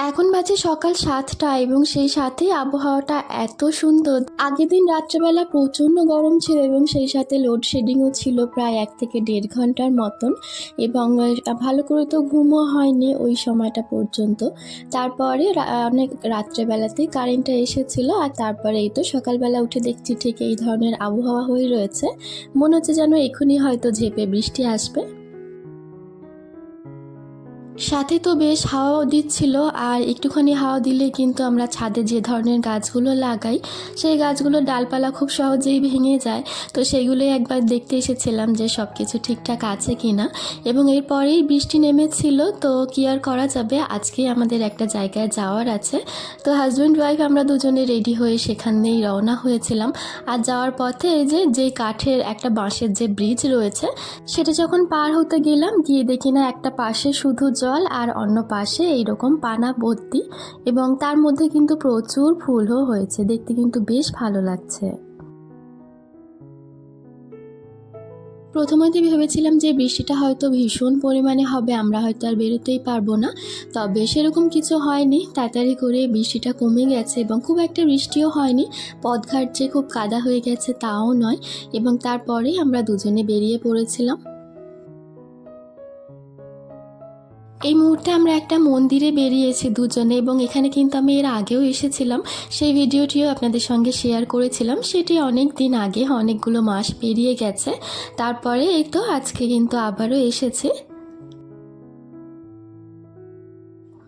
এখন বাজে সকাল সাতটা এবং সেই সাথে আবহাওয়াটা এত সুন্দর। আগের দিন রাত্রেবেলা প্রচণ্ড গরম ছিল এবং সেই সাথে লোডশেডিংও ছিল প্রায় এক থেকে দেড় ঘণ্টার মতন এবং ভালো করে তো ঘুমও হয়নি ওই সময়টা পর্যন্ত। তারপরে অনেক রাত্রেবেলাতেই কারেন্টটা এসেছিল আর তারপরে এই তো সকালবেলা উঠে দেখছি ঠিক এই ধরনের আবহাওয়া হয়ে রয়েছে। মনে হচ্ছে যেন এখনই হয়তো ঝেপে বৃষ্টি আসবে। সাথে তো বেশ হাওয়াও দিচ্ছিল, আর একটুখানি হাওয়া দিলে কিন্তু আমরা ছাদে যে ধরনের গাছগুলো লাগাই, সেই গাছগুলোর ডালপালা খুব সহজেই ভেঙে যায়। তো সেগুলোই একবার দেখতে এসেছিলাম যে সব কিছু ঠিকঠাক আছে কি না এবং এরপরেই বৃষ্টি নেমেছিল, তো কি আর করা যাবে? আজকেই আমাদের একটা জায়গায় যাওয়ার আছে। তো হাজব্যান্ড ওয়াইফ আমরা দুজনে রেডি হয়ে সেখানেই রওনা হয়েছিলাম। আর যাওয়ার পথে এই যে যে কাঠের একটা বাঁশের যে ব্রিজ রয়েছে, সেটা যখন পার হতে গেলাম, গিয়ে দেখি না একটা পাশে শুধু জল আর অন্য পাশে এইরকম পানা ভর্তি এবং তার মধ্যে কিন্তু প্রচুর ফুলও হয়েছে। দেখতে কিন্তু বেশ ভালো লাগছে। প্রথমত ভেবেছিলাম যে বৃষ্টিটা হয়তো ভীষণ পরিমাণে হবে, আমরা হয়তো আর বেরোতেই পারব না। তবে সেরকম কিছু হয়নি। তাড়াতাড়ি করে বৃষ্টিটা কমে গেছে এবং খুব একটা বৃষ্টিও হয়নি। পথঘাট যে খুব কাদা হয়ে গেছে তাও নয় এবং তারপরেই আমরা দুজনে বেরিয়ে পড়েছিলাম। এই মুহূর্তে আমরা একটা মন্দিরে বেরিয়েছি দুজনে এবং এখানে কিন্তু আমি এর আগেও এসেছিলাম। সেই ভিডিওটিও আপনাদের সঙ্গে শেয়ার করেছিলাম। সেটি অনেক দিন আগে, অনেকগুলো মাস পেরিয়ে গেছে। তারপরে এই তো আজকে কিন্তু আবারও এসেছি।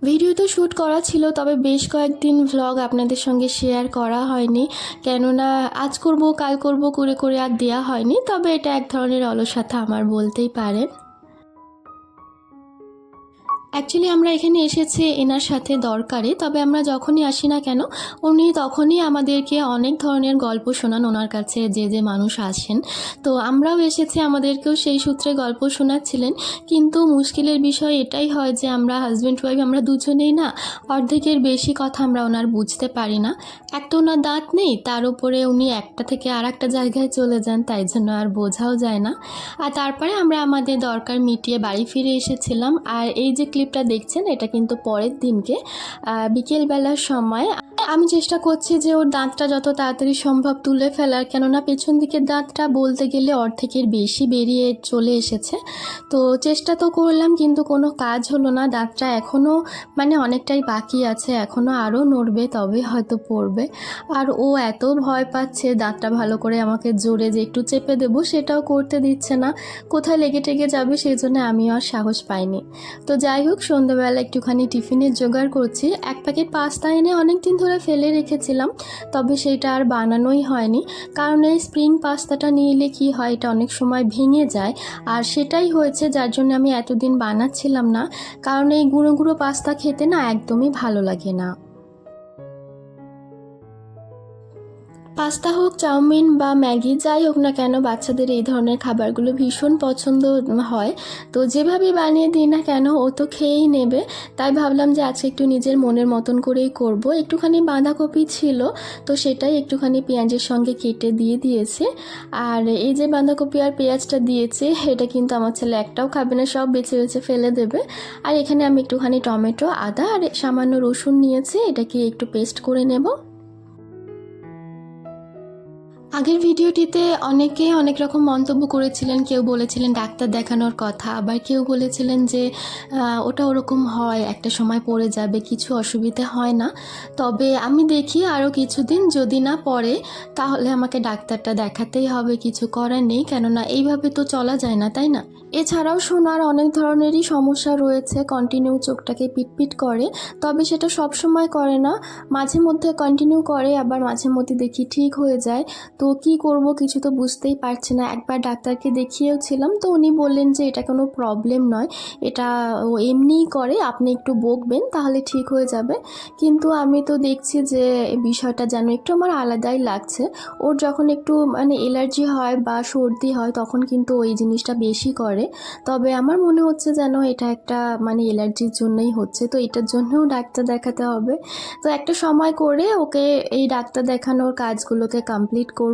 ভিডিও তো শ্যুট করা ছিল, তবে বেশ কয়েকদিন ভ্লগ আপনাদের সঙ্গে শেয়ার করা হয়নি। কেননা আজ করব, কাল করব, করে করে আর দেওয়া হয়নি। তবে এটা এক ধরনের অলসতা আমার বলতেই পারেন। অ্যাকচুয়ালি আমরা এখানে এসেছি এনার সাথে দরকারে, তবে আমরা যখনই আসি না কেন, উনি তখনই আমাদেরকে অনেক ধরনের গল্প শোনান ওনার কাছে, যে যে মানুষ আসেন। তো আমরাও এসেছি আমাদেরকেও সেই সূত্রে গল্প শোনাচ্ছিলেন, কিন্তু মুশকিলের বিষয় এটাই হয় যে, আমরা হাজব্যান্ড ওয়াইফ আমরা দুজনেই না, অর্ধেকের বেশি কথা আমরা ওনার বুঝতে পারি না। এক তো ওনার দাঁত নেই, তার উপরে উনি একটা থেকে আর একটা জায়গায় চলে যান, তাই জন্য আর বোঝাও যায় না। আর তারপরে আমরা আমাদের দরকার মিটিয়ে বাড়ি ফিরে এসেছিলাম, আর এই যে ক্লিপটা দেখছেন, এটা কিন্তু পরের দিনকে। বিকেলবেলার সময় আমি চেষ্টা করছি যে ওর দাঁতটা যত তাড়াতাড়ি সম্ভব তুলে ফেলার, কেননা পেছন দিকের দাঁতটা বলতে গেলে অর্ধেকের বেশি বেরিয়ে চলে এসেছে। তো চেষ্টা তো করলাম, কিন্তু কোনো কাজ হলো না, দাঁতটা এখনও মানে অনেকটাই বাকি আছে এখনও আরও নড়বে, তবে হয়তো পড়বে। আর ও এত ভয় পাচ্ছে, দাঁতটা ভালো করে আমাকে জোরে যে একটু চেপে দেবো, সেটাও করতে দিচ্ছে না। কোথায় লেগে টেগে যাবে, সেই জন্য আমিও আর সাহস পাইনি। তো যাই হোক সন্ধ্যাবেলা একটুখানি টিফিনের জোগাড় করছি। এক প্যাকেট পাস্তা এনে অনেক দিন ধরে ফেলে রেখেছিলাম, তবে সেটা আর বানানোই হয়নি। কারণ এই স্প্রিং পাস্তাটা নিয়ে এলে কী হয়, এটা অনেক সময় ভেঙে যায়। আর সেটাই হয়েছে, যার জন্য আমি এতদিন বানাচ্ছিলাম না। কারণ এই গুঁড়ো গুঁড়ো পাস্তা খেতে না একদমই ভালো লাগে না। পাস্তা হোক, চাউমিন বা ম্যাগি, যাই হোক না কেন, বাচ্চাদের এই ধরনের খাবারগুলো ভীষণ পছন্দ হয়। তো যেভাবে বানিয়ে দিই না কেন, ও তো খেয়েই নেবে। তাই ভাবলাম যে আজকে একটু নিজের মনের মতন করেই করব। একটুখানি বাঁধাকপি ছিল, তো সেটাই একটুখানি পেঁয়াজের সঙ্গে কেটে দিয়ে দিয়েছে। আর এই যে বাঁধাকপি আর পেঁয়াজটা দিয়েছে, এটা কিন্তু আমার ছেলে একটাও খাবে না, সব বেছে বেছে ফেলে দেবে। আর এখানে আমি একটুখানি টমেটো, আদা আর সামান্য রসুন নিয়েছি, এটাকে একটু পেস্ট করে নেব। আগের ভিডিওটিতে অনেকে অনেক রকম মন্তব্য করেছিলেন, কেউ বলেছিলেন ডাক্তার দেখানোর কথা, আবার কেউ বলেছিলেন যে ওটা ওরকম হয়, একটা সময় পড়ে যাবে, কিছু অসুবিধা হয় না। তবে আমি দেখি আরও কিছুদিন, যদি না পড়ে, তাহলে আমাকে ডাক্তারটা দেখাতেই হবে, কিছু করার নেই, কেননা এইভাবে তো চলা যায় না, তাই না? এছাড়াও শোনার অনেক ধরনেরই সমস্যা রয়েছে কন্টিনিউ চোখটাকে পিটপিট করে, তবে সেটা সব সময় করে না, মাঝে মধ্যে কন্টিনিউ করে, আবার মাঝে মধ্যে দেখি ঠিক হয়ে যায়। তো তো কি করব কিছু তো বুঝতেই পারছি না। একবার ডাক্তারকে দেখিয়েও ছিলাম তো উনি বললেন যে এটা কোনো প্রবলেম নয়, এটা ও এমনিই করে, আপনি একটু বকবেন তাহলে ঠিক হয়ে যাবে। কিন্তু আমি তো দেখছি যে বিষয়টা যেন একটু আমার আলাদাই লাগছে। ওর যখন একটু মানে এলার্জি হয় বা সর্দি হয় তখন কিন্তু ওই জিনিসটা বেশি করে। তবে আমার মনে হচ্ছে যেন এটা একটা মানে অ্যালার্জির জন্যই হচ্ছে, তো এটার জন্যও ডাক্তার দেখাতে হবে। তো একটা সময় করে ওকে এই ডাক্তার দেখানোর কাজগুলোকে কমপ্লিট করব।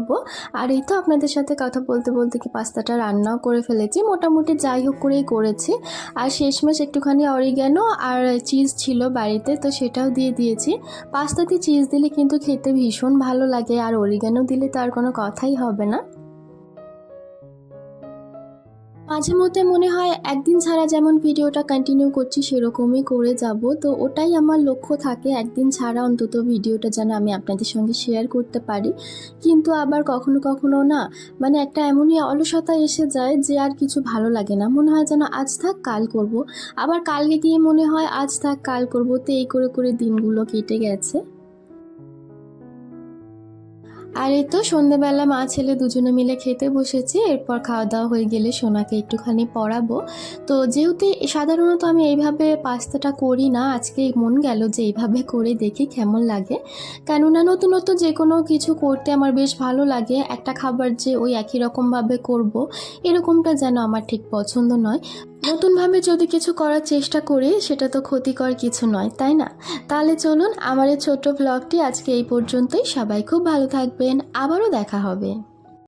আর এই তো আপনাদের সাথে কথা বলতে বলতে কি পাস্তাটা রান্নাও করে ফেলেছি। মোটামুটি যাই হোক করেই করেছি। আর শেষমেশ একটুখানি অরিগ্যানো আর চিজ ছিল বাড়িতে, তো সেটাও দিয়ে দিয়েছি। পাস্তাতে চিজ দিলে কিন্তু খেতে ভীষণ ভালো লাগে, আর অরিগ্যানো দিলে তার কোনো কথাই হবে না। মাঝে মধ্যে মনে হয় একদিন ছাড়া যেমন ভিডিওটা কন্টিনিউ করছি, সেরকমই করে যাব। তো ওটাই আমার লক্ষ্য থাকে, একদিন ছাড়া অন্তত ভিডিওটা যেন আমি আপনাদের সঙ্গে শেয়ার করতে পারি। কিন্তু আবার কখনো কখনো না মানে একটা এমনই অলসতা এসে যায় যে আর কিছু ভালো লাগে না। মনে হয় যেন আজ থাক, কাল করব। আবার কালকে গিয়ে মনে হয় আজ থাক, কাল করব। তো এই করে করে দিনগুলো কেটে গেছে। আর এই তো সন্ধেবেলা মা ছেলে দুজনে মিলে খেতে বসেছি, এরপর খাওয়া দাওয়া হয়ে গেলে সোনাকে একটুখানি পড়াবো। তো যেহেতু সাধারণত আমি এইভাবে পাস্তাটা করি না, আজকে মন গেল যে এইভাবে করে দেখি কেমন লাগে। কেননা নতুন নতুন যে কোনো কিছু করতে আমার বেশ ভালো লাগে, একটা খাবার যে ওই একই রকমভাবে করব, এরকমটা যেন আমার ঠিক পছন্দ নয়। নতুনভাবে যদি কিছু করার চেষ্টা করি, সেটা তো ক্ষতিকর কিছু নয়, তাই না? তাহলে চলুন আমার এই ছোট্ট ব্লগটি আজকে এই পর্যন্তই। সবাই খুব ভালো থাকবেন। আবারও দেখা হবে।